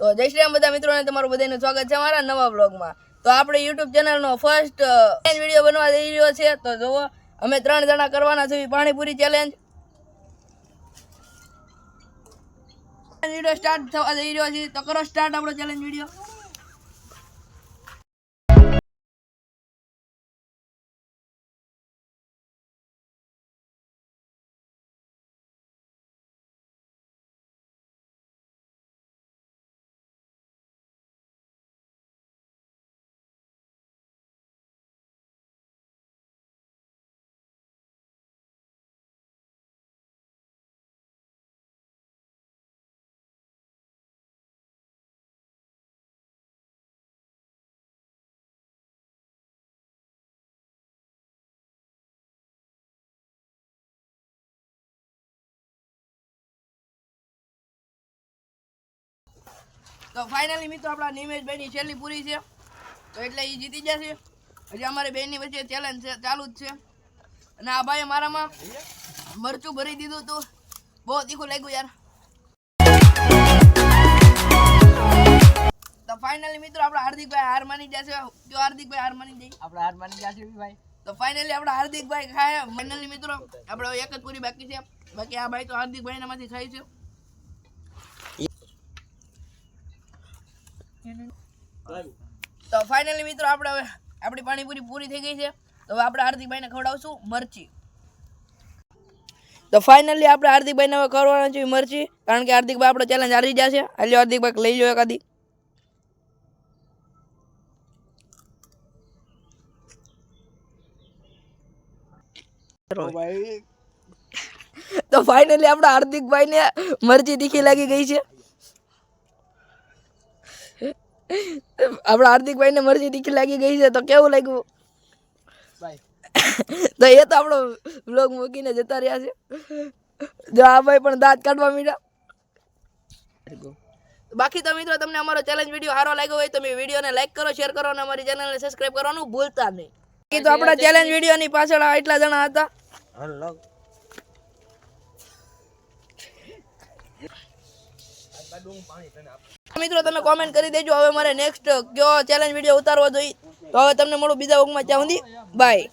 તો જય શ્રી રામ બધા મિત્રોને તમારું બધાનું સ્વાગત છે મારા નવા બ્લોગમાં તો આપણે યુટ્યુબ ચેનલનો ફર્સ્ટ વીડિયો બનવા જઈ રહ્યો છે. તો જુઓ, અમે ત્રણ જણા કરવાના છીએ પાણીપુરી ચેલેન્જ વીડિયો સ્ટાર્ટ થવા જઈ રહ્યો છે. તો કરો સ્ટાર્ટ આપણો ચેલેન્જ વીડિયો તો ફાઇનલી મિત્રો આપણા નિમેશભાઈની છેલ્લી પૂરી છે. તો એટલે એ જીતી જશે હજી અમારી બેનની વચ્ચે ચેલેન્જ છે ચાલુ જ છે. અને આ ભાઈએ મારામાં મરચું ભરી દીધું હતું. બહુ તીખું લાગ્યું યાર. તો ફાઇનલી મિત્રો આપણા હાર્દિકભાઈ હાર માની જશે જો હાર્દિકભાઈ હાર માની જાય આપણે હાર માની જશે ભાઈ. તો ફાઇનલી આપણા હાર્દિકભાઈ ખાય. ફાઇનલી મિત્રો આપણે એક જ પૂરી બાકી છે. બાકી આ ભાઈ તો હાર્દિકભાઈ માંથી ખાય છે તો ફાઇનલી મિત્રો આપણે હવે આપણી પાણીપુરી પૂરી થઈ ગઈ છે. તો હવે આપણે હાર્દિકભાઈને ખવડાવશું મરચી. તો ફાઇનલી આપણે હાર્દિકભાઈને હવે કરવાના છે મરચી કારણ કે હાર્દિકભાઈ આપણો ચેલેન્જ હારી જશે એટલે હાર્દિકભાઈ લઈ લો એકાદી ભાઈ તો ફાઇનલી આપણા હાર્દિકભાઈને મરચી તીખી લાગી ગઈ છે. આપણા હાર્દિકભાઈને મરજી તીખી લાગી ગઈ છે તો કેવું લાગ્યું? તો એ તો આપણો બ્લોગ મૂકીને જતા રહ્યા છે. જો આ ભાઈ પણ દાંત કાઢવા મીડા બાકી તો મિત્રો તમને અમારો ચેલેન્જ વીડિયો સારો લાગ્યો હોય તો તમે વિડીયોને લાઈક કરો શેર કરો અને અમારી ચેનલને સબસ્ક્રાઇબ કરવાનું ભૂલતા નહીં. બાકી તો આપણા ચેલેન્જ વિડીયોની પાછળ આટલા એટલા જણા હતા. મિત્રો, તમે કોમેન્ટ કરી દેજો. હવે મારે નેક્સ્ટ કયો ચેલેન્જ વીડિયો ઉતારવો જોઈએ. તો હવે તમને મળું બીજા વખમાં ત્યાં બાય